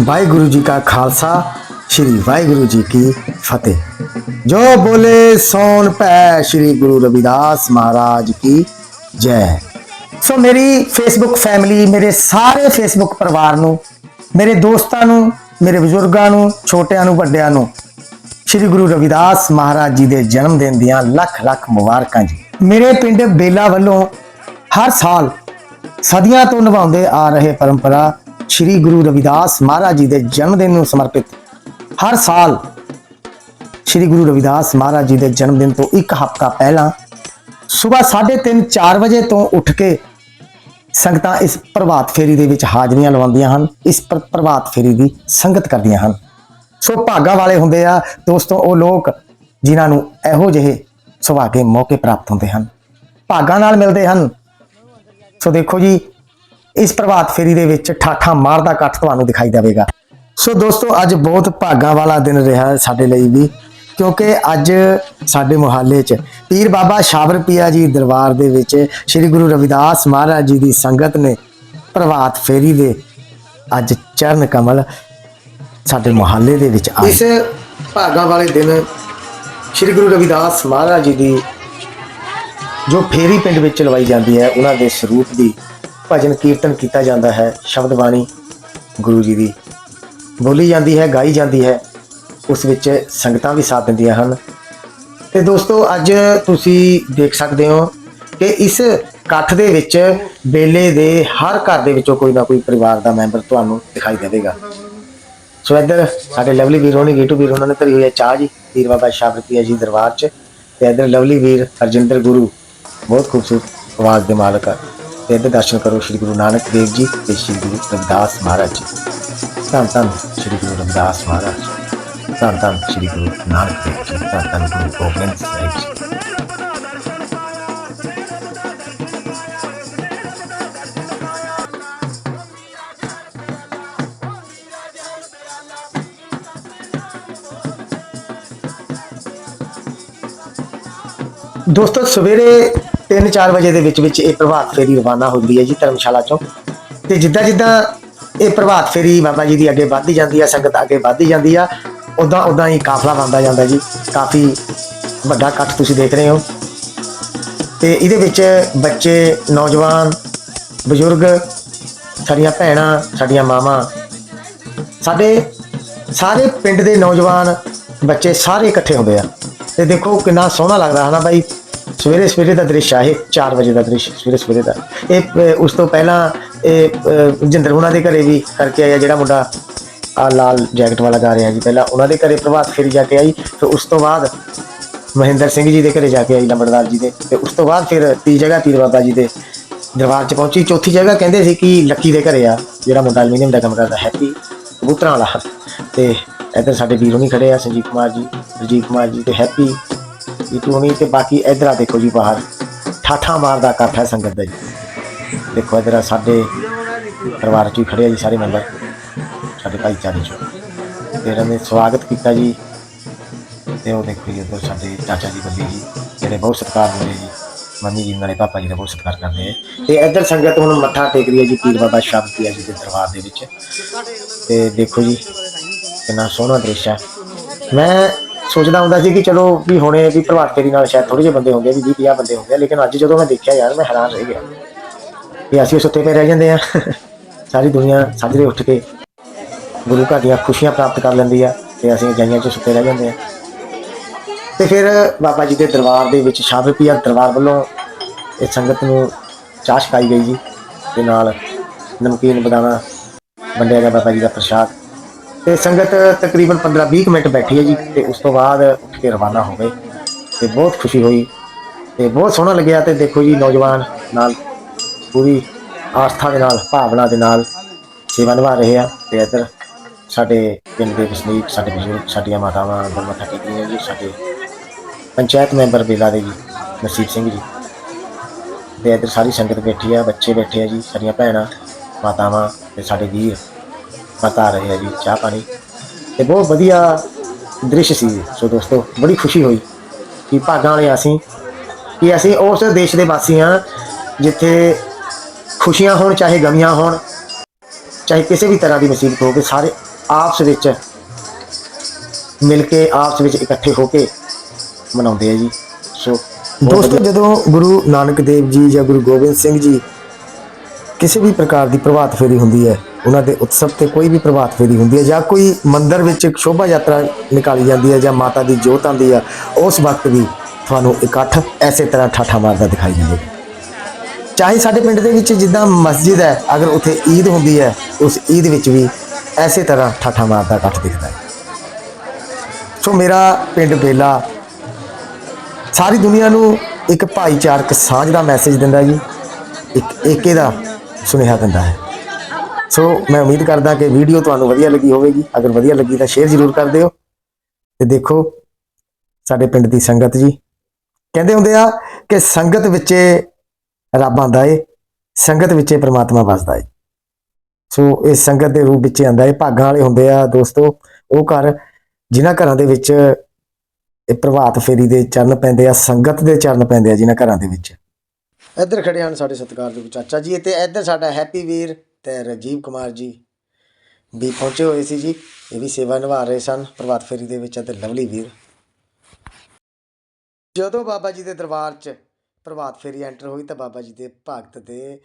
ਵਾਹਿਗੁਰੂ ਜੀ ਕਾ ਖਾਲਸਾ, ਸ੍ਰੀ ਵਾਹਿਗੁਰੂ ਜੀ ਕੀ ਫਤਿਹ। ਜੋ ਬੋਲੇ ਸੋਨ ਪੈ ਸ੍ਰੀ ਗੁਰੂ ਰਵਿਦਾਸ ਮਹਾਰਾਜ ਕੀ ਜੈ। ਸੋ ਮੇਰੀ ਫੇਸਬੁੱਕ ਫੈਮਿਲੀ ਮੇਰੇ ਸਾਰੇ ਫੇਸਬੁੱਕ ਪਰਿਵਾਰ ਨੂੰ, ਮੇਰੇ ਦੋਸਤਾਂ ਨੂੰ, ਮੇਰੇ ਬਜ਼ੁਰਗਾਂ ਨੂੰ, ਛੋਟਿਆਂ ਨੂੰ, ਵੱਡਿਆਂ ਨੂੰ, ਸ੍ਰੀ ਗੁਰੂ ਰਵਿਦਾਸ ਮਹਾਰਾਜ ਜੀ ਦੇ ਜਨਮ ਦਿਨ ਦੀਆਂ ਲੱਖ ਲੱਖ ਮੁਬਾਰਕਾਂ ਜੀ। ਮੇਰੇ ਪਿੰਡ ਬੇਲਾ ਵੱਲੋਂ ਹਰ ਸਾਲ ਸਦੀਆਂ ਤੋਂ ਨਿਭਾਉਂਦੇ ਆ ਰਹੇ ਪਰੰਪਰਾ ਸ੍ਰੀ ਗੁਰੂ ਰਵਿਦਾਸ ਮਹਾਰਾਜ ਜੀ ਦੇ ਜਨਮ ਦਿਨ ਨੂੰ ਸਮਰਪਿਤ ਹਰ ਸਾਲ ਸ੍ਰੀ ਗੁਰੂ ਰਵਿਦਾਸ ਮਹਾਰਾਜ ਜੀ ਦੇ ਜਨਮ ਦਿਨ ਤੋਂ ਇੱਕ ਹਫ਼ਤਾ ਪਹਿਲਾਂ ਸਵੇਰ 3:30 4 ਵਜੇ ਤੋਂ ਉੱਠ ਕੇ ਸੰਗਤਾਂ ਇਸ ਪ੍ਰਭਾਤ ਫੇਰੀ ਦੇ ਵਿੱਚ ਹਾਜ਼ਰੀਆਂ ਲਵਾਉਂਦੀਆਂ ਹਨ, ਇਸ ਪ੍ਰਭਾਤ ਫੇਰੀ ਦੀ ਸੰਗਤ ਕਰਦੀਆਂ ਹਨ। ਸੋ ਭਾਗਾਂ ਵਾਲੇ ਹੁੰਦੇ ਆ, ਦੋਸਤੋ, ਉਹ ਲੋਕ ਜਿਨ੍ਹਾਂ ਨੂੰ ਇਹੋ ਜਿਹੇ ਸੁਭਾਗੇ ਮੌਕੇ ਪ੍ਰਾਪਤ ਹੁੰਦੇ ਹਨ। ਭਾਗਾਂ ਨਾਲ ਮਿਲਦੇ ਹਨ। ਸੋ ਦੇਖੋ ਜੀ ਇਸ ਪ੍ਰਭਾਤ ਫੇਰੀ ਦੇ ਵਿੱਚ ਠਾਠਾ ਮਾਰਦਾ ਇਕੱਠ ਤੁਹਾਨੂੰ ਦਿਖਾਈ ਦੇਵੇਗਾ। ਸੋ ਦੋਸਤੋ, ਅੱਜ ਬਹੁਤ ਭਾਗਾਂ ਵਾਲਾ ਦਿਨ ਰਿਹਾ ਸਾਡੇ ਲਈ ਵੀ, ਕਿਉਂਕਿ ਅੱਜ ਸਾਡੇ ਮੁਹੱਲੇ 'ਚ ਪੀਰ ਬਾਬਾ ਸ਼ਾਬਰ ਪੀਆ ਜੀ ਦਰਬਾਰ ਦੇ ਵਿੱਚ ਸ੍ਰੀ ਗੁਰੂ ਰਵਿਦਾਸ ਮਹਾਰਾਜ ਜੀ ਦੀ ਸੰਗਤ ਨੇ ਪ੍ਰਭਾਤ ਫੇਰੀ ਦੇ ਅੱਜ ਚਰਨ ਕਮਲ ਸਾਡੇ ਮੁਹੱਲੇ ਦੇ ਵਿੱਚ ਆਏ। ਇਸ ਭਾਗਾਂ ਵਾਲੇ ਦਿਨ ਸ੍ਰੀ ਗੁਰੂ ਰਵਿਦਾਸ ਮਹਾਰਾਜ ਜੀ ਦੀ ਜੋ ਫੇਰੀ ਪਿੰਡ ਵਿੱਚ ਲਵਾਈ ਜਾਂਦੀ ਹੈ, ਉਹਨਾਂ ਦੇ ਸਰੂਪ ਦੀ ਭਜਨ ਕੀਰਤਨ ਕੀਤਾ ਜਾਂਦਾ ਹੈ, ਸ਼ਬਦ ਬਾਣੀ ਗੁਰੂ ਜੀ ਦੀ। ਬੋਲੀ ਜਾਂਦੀ ਹੈ, ਗਾਈ ਜਾਂਦੀ ਹੈ, ਉਸ ਵਿੱਚ ਸੰਗਤਾਂ ਵੀ ਸਾਥ ਦਿੰਦੀਆਂ ਹਨ। ਤੇ ਦੋਸਤੋ, ਅੱਜ ਤੁਸੀਂ ਦੇਖ ਸਕਦੇ ਹੋ ਕਿ ਇਸ ਇਕੱਠ ਦੇ ਵਿੱਚ ਬੇਲੇ ਦੇ ਹਰ ਘਰ ਦੇ ਵਿੱਚੋਂ ਕੋਈ ਨਾ ਕੋਈ ਪਰਿਵਾਰ ਦਾ ਮੈਂਬਰ ਤੁਹਾਨੂੰ ਦਿਖਾਈ ਦੇਵੇਗਾ। ਸੋ ਇੱਧਰ ਸਾਡੇ ਲਵਲੀ ਵੀਰ ਹੋਣੀ, ਗੀਟੂ ਵੀਰ ਉਹਨਾਂ ਨੇ ਧਰੀ ਹੋਈ ਹੈ ਚਾਹ ਜੀ, ਪੀਰ ਬਾਬਾ ਸ਼ਾਬਰਤੀਆ ਜੀ ਦਰਬਾਰ 'ਚ। ਤੇ ਇੱਧਰ ਲਵਲੀ ਵੀਰ ਹਰਜਿੰਦਰ ਗੁਰੂ, ਬਹੁਤ ਖੂਬਸੂਰਤ ਆਵਾਜ਼ ਦੇ ਮਾਲਕ ਆ। ਤੇ ਇੱਧਰ ਦਰਸ਼ਨ ਕਰੋ ਸ੍ਰੀ ਗੁਰੂ ਨਾਨਕ ਦੇਵ ਜੀ ਤੇ ਸ੍ਰੀ ਗੁਰੂ ਰਵਿਦਾਸ ਮਹਾਰਾਜ ਜੀ। ਧੰਨ ਧੰਨ ਸ੍ਰੀ ਗੁਰੂ ਰਵਿਦਾਸ ਮਹਾਰਾਜ ਧੰਨ ਧੰਨ ਸ੍ਰੀ ਗੁਰੂ ਨਾਨਕ ਦੇਵ ਜੀ। ਧੰਨ ਧੰਨ ਗੁਰੂ ਗੋਬਿੰਦ ਸਾਹਿਬ ਜੀ। ਦੋਸਤੋ, ਸਵੇਰੇ 3-4 ਵਜੇ ਦੇ ਵਿੱਚ ਵਿੱਚ ਇਹ ਪ੍ਰਭਾਤ ਫੇਰੀ ਰਵਾਨਾ ਹੁੰਦੀ ਹੈ ਜੀ ਧਰਮਸ਼ਾਲਾ ਚੋਂ। ਤੇ ਜਿੱਦਾਂ ਜਿੱਦਾਂ ਇਹ ਪ੍ਰਭਾਤ ਫੇਰੀ ਬਾਬਾ ਜੀ ਦੀ ਅੱਗੇ ਵੱਧਦੀ ਜਾਂਦੀ ਹੈ ਸੰਗਤ ਅੱਗੇ ਵੱਧਦੀ ਜਾਂਦੀ ਆ ਉਦਾਂ ਉਦਾਂ ਹੀ ਕਾਫਲਾ ਬਣਦਾ ਜਾਂਦਾ ਜੀ। ਕਾਫੀ ਵੱਡਾ ਇਕੱਠ ਤੁਸੀਂ ਦੇਖ ਰਹੇ ਹੋ। ਤੇ ਇਹਦੇ ਵਿੱਚ ਬੱਚੇ, ਨੌਜਵਾਨ, ਬਜ਼ੁਰਗ, ਸਾਡੀਆਂ ਭੈਣਾਂ, ਸਾਡੀਆਂ ਮਾਵਾਂ, ਸਾਡੇ ਸਾਰੇ ਪਿੰਡ ਦੇ ਨੌਜਵਾਨ ਬੱਚੇ ਸਾਰੇ ਇਕੱਠੇ ਹੁੰਦੇ ਆ। ਤੇ ਦੇਖੋ ਕਿੰਨਾ ਸੋਹਣਾ ਲੱਗਦਾ ਹੈ ਨਾ ਬਾਈ। ਸਵੇਰੇ ਸਵੇਰੇ ਦਾ ਦ੍ਰਿਸ਼ ਆ ਇਹ 4 ਵਜੇ ਦਾ ਦ੍ਰਿਸ਼ ਸਵੇਰੇ ਸਵੇਰੇ ਦਾ। ਇਹ ਉਸ ਤੋਂ ਪਹਿਲਾਂ ਇਹ ਅ, ਜਿੰਦਰ ਹੁਣਾਂ ਦੇ ਘਰੇ ਵੀ ਕਰਕੇ ਆਇਆ ਜਿਹੜਾ ਮੁੰਡਾ ਆ ਲਾਲ ਜੈਕਟ ਵਾਲਾ ਗਾ ਰਿਹਾ ਜੀ। ਪਹਿਲਾਂ ਉਹਨਾਂ ਦੇ ਘਰੇ ਪ੍ਰਭਾਤ ਫੇਰੀ ਜਾ ਕੇ ਆਈ ਫਿਰ ਉਸ ਤੋਂ ਬਾਅਦ ਮਹਿੰਦਰ ਸਿੰਘ ਜੀ ਦੇ ਘਰੇ ਜਾ ਕੇ ਆਈ ਲੰਬੜਦਾਰ ਜੀ ਦੇ। ਤੇ ਉਸ ਤੋਂ ਬਾਅਦ ਫਿਰ ਤੀ ਜਗ੍ਹਾ ਪੀਰ ਬਾਬਾ ਜੀ ਦੇ ਦਰਬਾਰ 'ਚ ਪਹੁੰਚੀ। ਚੌਥੀ ਜਗ੍ਹਾ ਕਹਿੰਦੇ ਸੀ ਕਿ ਲੱਕੀ ਦੇ ਘਰੇ ਆ ਜਿਹੜਾ ਮੁੰਡਾ ਐਲੂਮੀਨੀਅਮ ਦਾ ਕੰਮ ਕਰਦਾ ਹੈਪੀ ਕਬੂਤਰਾਂ ਵਾਲਾ। ਤੇ ਇੱਧਰ ਸਾਡੇ ਵੀਰ ਹੁਣੀ ਖੜੇ ਆ ਸੰਜੀਵ ਕੁਮਾਰ ਜੀ ਰਜੀਵ ਕੁਮਾਰ ਜੀ ਤੇ ਹੈਪੀ। ਜੀਤੂ ਹੁਣੀ ਤੇ ਬਾਕੀ ਇੱਧਰ ਆ ਦੇਖੋ ਜੀ ਬਾਹਰ ਠਾਠਾ ਮਾਰਦਾ ਇਕੱਠ ਹੈ ਸੰਗਤ ਦਾ ਜੀ ਦੇਖੋ ਇੱਧਰ ਸਾਡੇ ਪਰਿਵਾਰ 'ਚ ਵੀ ਖੜੇ ਆ ਜੀ ਸਾਰੇ ਮੈਂਬਰ ਸਾਡੇ ਭਾਈਚਾਰੇ 'ਚ ਤੇ ਇਹਨਾਂ ਨੇ ਸਵਾਗਤ ਕੀਤਾ ਜੀ ਤੇ ਉਹ ਦੇਖੋ ਜੀ ਉੱਧਰ ਸਾਡੇ ਚਾਚਾ ਜੀ ਬੱਲੀ ਜੀ ਜਿਹੜੇ ਬਹੁਤ ਸਤਿਕਾਰ ਦਿੰਦੇ ਜੀ ਮੰਮੀ ਜੀ ਨਾਲੇ ਪਾਪਾ ਜੀ ਦਾ ਬਹੁਤ ਸਤਿਕਾਰ ਕਰਦੇ ਆ ਤੇ ਇੱਧਰ ਸੰਗਤ ਹੁਣ ਮੱਥਾ ਟੇਕ ਰਹੀ ਹੈ ਜੀ ਪੀਰ ਬਾਬਾ ਸ਼ਾਬਤੀਆ ਜੀ ਦੇ ਦਰਬਾਰ ਦੇ ਵਿੱਚ ਤੇ ਦੇਖੋ ਜੀ ਕਿੰਨਾ ਸੋਹਣਾ ਦ੍ਰਿਸ਼ ਹੈ ਮੈਂ ਸੋਚਦਾ ਹੁੰਦਾ ਸੀ ਕਿ ਚਲੋ ਵੀ ਹੁਣੇ ਵੀ ਪ੍ਰਭਾਤ ਫੇਰੀ ਨਾਲ ਸ਼ਾਇਦ ਥੋੜੇ ਜਿਹੇ ਬੰਦੇ ਹੋਣਗੇ ਵੀ 20 50 ਬੰਦੇ ਹੋਣਗੇ, ਲੇਕਿਨ ਅੱਜ ਜਦੋਂ ਮੈਂ ਦੇਖਿਆ ਯਾਰ, ਮੈਂ ਹੈਰਾਨ ਰਹਿ ਗਿਆ ਵੀ ਅਸੀਂ ਸੁੱਤੇ ਪਏ ਰਹਿ ਜਾਂਦੇ ਆ। ਸਾਰੀ ਦੁਨੀਆ ਸਾਜਰੇ ਉੱਠ ਕੇ ਗੁਰੂ ਘਰ ਦੀਆਂ ਖੁਸ਼ੀਆਂ ਪ੍ਰਾਪਤ ਕਰ ਲੈਂਦੀ ਆ ਤੇ ਅਸੀਂ ਜਾਈਆਂ 'ਚ ਸੁੱਤੇ ਰਹਿ ਜਾਂਦੇ ਆ। ਤੇ ਫਿਰ ਬਾਬਾ ਜੀ ਦੇ ਦਰਬਾਰ ਦੇ ਵਿੱਚ ਸ਼ਾਬਪੀਆ ਦਰਬਾਰ ਵੱਲੋਂ ਇਹ ਸੰਗਤ ਨੂੰ ਚਾਹ ਛਕਾਈ ਗਈ ਜੀ ਤੇ ਨਾਲ ਨਮਕੀਨ ਬਦਾਨਾ ਵੰਡਿਆ ਗਿਆ ਬਾਬਾ ਜੀ ਦਾ ਪ੍ਰਸ਼ਾਦ। ਤੇ ਸੰਗਤ ਤਕਰੀਬਨ 15-20 ਮਿੰਟ ਬੈਠੀ ਹੈ ਜੀ ਤੇ ਉਸ ਤੋਂ ਬਾਅਦ ਉੱਠ ਕੇ ਰਵਾਨਾ ਹੋ ਗਏ ਤੇ ਬਹੁਤ ਖੁਸ਼ੀ ਹੋਈ ਤੇ ਬਹੁਤ ਸੋਹਣਾ ਲੱਗਿਆ ਤੇ ਦੇਖੋ ਜੀ ਨੌਜਵਾਨ ਨਾਲ ਪੂਰੀ ਆਸਥਾ ਦੇ ਨਾਲ, ਭਾਵਨਾ ਦੇ ਨਾਲ ਸੇਵਾ ਨਿਭਾ ਰਹੇ ਆ ਤੇ ਇੱਧਰ ਸਾਡੇ ਪਿੰਡ ਦੇ ਵਸਨੀਕ, ਸਾਡੇ ਬਜ਼ੁਰਗ, ਸਾਡੀਆਂ ਮਾਤਾਵਾਂ ਅੰਦਰ ਮੱਥਾ ਟੇਕ ਜੀ, ਸਾਡੇ ਪੰਚਾਇਤ ਮੈਂਬਰ ਬੇਲਾ ਦੇ ਜੀ, ਨਸੀਬ ਸਿੰਘ ਜੀ। ਤੇ ਇੱਧਰ ਸਾਰੀ ਸੰਗਤ ਬੈਠੀ ਆ, ਬੱਚੇ ਬੈਠੇ ਆ ਜੀ, ਸਾਡੀਆਂ ਭੈਣਾਂ, ਮਾਤਾਵਾਂ ਤੇ ਸਾਡੇ ਵੀਰ। ਬਤਾ ਰਹੇ ਆ ਜੀ ਚਾਹ ਪਾਣੀ। ਤੇ ਬਹੁਤ ਵਧੀਆ ਦ੍ਰਿਸ਼ ਸੀ ਸੋ ਦੋਸਤੋ ਬੜੀ ਖੁਸ਼ੀ ਹੋਈ ਕਿ ਭਾਗਾਂ ਵਾਲੇ ਅਸੀਂ ਕਿ ਅਸੀਂ ਉਸ ਦੇਸ਼ ਦੇ ਵਾਸੀ ਹਾਂ ਜਿੱਥੇ ਖੁਸ਼ੀਆਂ ਹੋਣ ਚਾਹੇ ਗਮੀਆਂ ਹੋਣ ਚਾਹੇ ਕਿਸੇ ਵੀ ਤਰ੍ਹਾਂ ਦੀ ਮੁਸੀਬਤ ਹੋਵੇ ਸਾਰੇ ਆਪਸ ਵਿੱਚ ਮਿਲ ਕੇ ਆਪਸ ਵਿੱਚ ਇਕੱਠੇ ਹੋ ਕੇ ਮਨਾਉਂਦੇ ਆ ਜੀ। ਸੋ ਦੋਸਤੋ ਜਦੋਂ ਗੁਰੂ ਨਾਨਕ ਦੇਵ ਜੀ ਜਾਂ ਗੁਰੂ ਗੋਬਿੰਦ ਸਿੰਘ ਜੀ ਕਿਸੇ ਵੀ ਪ੍ਰਕਾਰ ਦੀ ਪ੍ਰਭਾਤ ਫੇਰੀ ਹੁੰਦੀ ਹੈ, ਉਹਨਾਂ ਦੇ ਉਤਸਵ ਤੇ ਕੋਈ ਵੀ ਪ੍ਰਭਾਤ ਫੇਰੀ ਹੁੰਦੀ ਹੈ ਜਾਂ ਕੋਈ ਮੰਦਿਰ ਵਿੱਚ ਇੱਕ ਸ਼ੋਭਾ ਯਾਤਰਾ ਨਿਕਾਲੀ ਜਾਂਦੀ ਹੈ ਜਾਂ ਮਾਤਾ ਦੀ ਜੋਤ ਆਉਂਦੀ ਆ ਉਸ ਵਕਤ ਵੀ ਤੁਹਾਨੂੰ ਇਕੱਠ ਐਸੇ ਤਰ੍ਹਾਂ ਠਾਠਾ ਮਾਰਦਾ ਦਿਖਾਈ ਦਿੰਦੇ ਚਾਹੇ ਸਾਡੇ ਪਿੰਡ ਦੇ ਵਿੱਚ ਜਿੱਦਾਂ ਮਸਜਿਦ ਹੈ, ਅਗਰ ਉੱਥੇ ਈਦ ਹੁੰਦੀ ਹੈ, ਉਸ ਈਦ ਵਿੱਚ ਵੀ ਐਸੇ ਤਰ੍ਹਾਂ ਠਾਠਾ ਮਾਰਦਾ ਇਕੱਠ ਦਿਖਦਾ ਹੈ। ਸੋ ਮੇਰਾ ਪਿੰਡ ਬੇਲਾ ਸਾਰੀ ਦੁਨੀਆ ਨੂੰ ਇੱਕ ਭਾਈਚਾਰਕ ਸਾਂਝ ਦਾ ਮੈਸੇਜ ਦਿੰਦਾ ਜੀ, ਇੱਕ ਏਕੇ ਦਾ ਸੁਨੇਹਾ ਦਿੰਦਾ ਹੈ। ਸੋ ਮੈਂ ਉਮੀਦ ਕਰਦਾ ਕਿ ਵੀਡੀਓ ਤੁਹਾਨੂੰ ਵਧੀਆ ਲੱਗੀ ਹੋਵੇਗੀ। ਅਗਰ ਵਧੀਆ ਲੱਗੀ ਤਾਂ ਸ਼ੇਅਰ ਜ਼ਰੂਰ ਕਰ ਦਿਓ। ਤੇ ਦੇਖੋ, ਸਾਡੇ ਪਿੰਡ ਦੀ ਸੰਗਤ ਜੀ। ਕਹਿੰਦੇ ਹੁੰਦੇ ਆ ਕਿ ਸੰਗਤ ਵਿੱਚ ਰੱਬ ਆਂਦਾ ਏ, ਸੰਗਤ ਵਿੱਚ ਪ੍ਰਮਾਤਮਾ ਵਸਦਾ ਏ। ਸੋ ਇਹ ਸੰਗਤ ਦੇ ਰੂਪ ਵਿੱਚ ਆਂਦਾ ਏ। ਭਾਗਾਂ ਵਾਲੇ ਹੁੰਦੇ ਆ ਦੋਸਤੋ, ਉਹ ਘਰ ਜਿਨ੍ਹਾਂ ਘਰਾਂ ਦੇ ਵਿੱਚ ਇਹ ਪ੍ਰਭਾਤ ਫੇਰੀ ਦੇ ਚਰਨ ਪੈਂਦੇ ਆ, ਸੰਗਤ ਦੇ ਚਰਨ ਪੈਂਦੇ ਆ ਜਿਨ੍ਹਾਂ ਘਰਾਂ ਦੇ ਵਿੱਚ। ਇੱਧਰ ਖੜੇ ਹਨ ਸਾਡੇ ਸਤਿਕਾਰਯੋਗ ਚਾਚਾ ਜੀ ਤੇ ਇੱਧਰ ਸਾਡਾ ਹੈਪੀ ਵੀਰ ਤੇ ਰਾਜੀਵ ਕੁਮਾਰ ਜੀ। ਵੀ ਪਹੁੰਚੇ ਹੋਏ ਸੀ ਜੀ, ਇਹ ਵੀ ਸੇਵਾ ਨਿਭਾ ਰਹੇ ਸਨ ਪ੍ਰਭਾਤ ਫੇਰੀ ਦੇ ਵਿੱਚ ਤੇ ਲਵਲੀ ਵੀਰ। ਜਦੋਂ ਬਾਬਾ ਜੀ ਦੇ ਦਰਬਾਰ 'ਚ ਪ੍ਰਭਾਤ ਫੇਰੀ ਐਂਟਰ ਹੋਈ ਤਾਂ ਬਾਬਾ ਜੀ ਦੇ ਭਗਤ ਦੇ